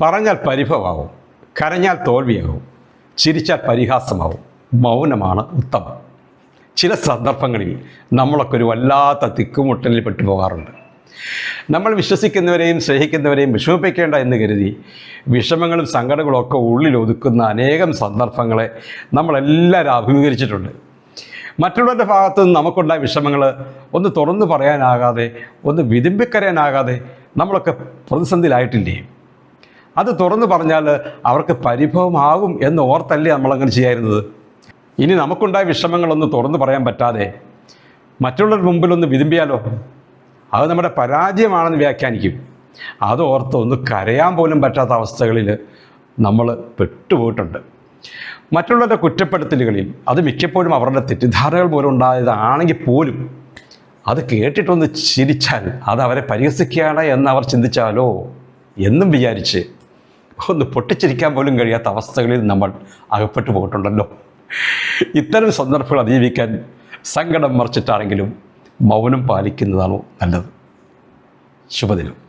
പറഞ്ഞാൽ പരിഭവമാവും കരഞ്ഞാൽ തോൽവിയാവും ചിരിച്ചാൽ പരിഹാസമാവും. മൗനമാണ് ഉത്തമം. ചില സന്ദർഭങ്ങളിൽ നമ്മളൊക്കെ ഒരു വല്ലാത്ത തിക്കുമുട്ടലിൽ പെട്ടു പോകാറുണ്ട് നമ്മൾ വിശ്വസിക്കുന്നവരെയും സ്നേഹിക്കുന്നവരെയും വിഷമിപ്പിക്കേണ്ട എന്ന് കരുതി വിഷമങ്ങളും സങ്കടങ്ങളും ഒക്കെ ഉള്ളിൽ ഒതുക്കുന്ന അനേകം സന്ദർഭങ്ങളെ നമ്മളെല്ലാവരും അഭിമുഖീകരിച്ചിട്ടുണ്ട്. മറ്റുള്ളവരുടെ ഭാഗത്തു നിന്ന് നമുക്കുണ്ടായ വിഷമങ്ങൾ ഒന്ന് തുറന്നു പറയാനാകാതെ ഒന്ന് വിതുമ്പിക്കരയാനാകാതെ നമ്മളൊക്കെ പ്രതിസന്ധിയിലായിട്ടില്ലേ? അത് തുറന്നു പറഞ്ഞാൽ അവർക്ക് പരിഭവമാകും എന്ന് ഓർത്തല്ലേ നമ്മളങ്ങനെ ചെയ്യായിരുന്നത്. ഇനി നമുക്കുണ്ടായ വിഷമങ്ങളൊന്നും തുറന്നു പറയാൻ പറ്റാതെ മറ്റുള്ളവർ മുമ്പിലൊന്ന് വിതുമ്പിയാലോ? അത് നമ്മുടെ പരാജയമാണെന്ന് വ്യാഖ്യാനിക്കും. അത് ഓർത്ത് ഒന്ന് കരയാൻ പോലും പറ്റാത്ത അവസ്ഥകളിൽ നമ്മൾ പെട്ടുപോയിട്ടുണ്ട്. മറ്റുള്ളവരുടെ കുറ്റപ്പെടുത്തലുകളിൽ അത് മിക്കപ്പോഴും അവരുടെ തെറ്റിദ്ധാരണകൾ പോലും ഉണ്ടായതാണെങ്കിൽ പോലും അത് കേട്ടിട്ടൊന്ന് ചിരിച്ചാൽ അത് അവരെ പരിഹസിക്കുകയാണ് എന്ന് അവർ ചിന്തിച്ചാലോ എന്നും വിചാരിച്ച് ഒന്ന് പൊട്ടിച്ചിരിക്കാൻ പോലും കഴിയാത്ത അവസ്ഥകളിൽ നമ്മൾ അകപ്പെട്ടു പോയിട്ടുണ്ടല്ലോ. ഇത്തരം സന്ദർഭങ്ങൾ അതിജീവിക്കാൻ സങ്കടം മറിച്ചിട്ടാണെങ്കിലും മൗനം പാലിക്കുന്നതാണോ നല്ലത്? ശുഭദിനം.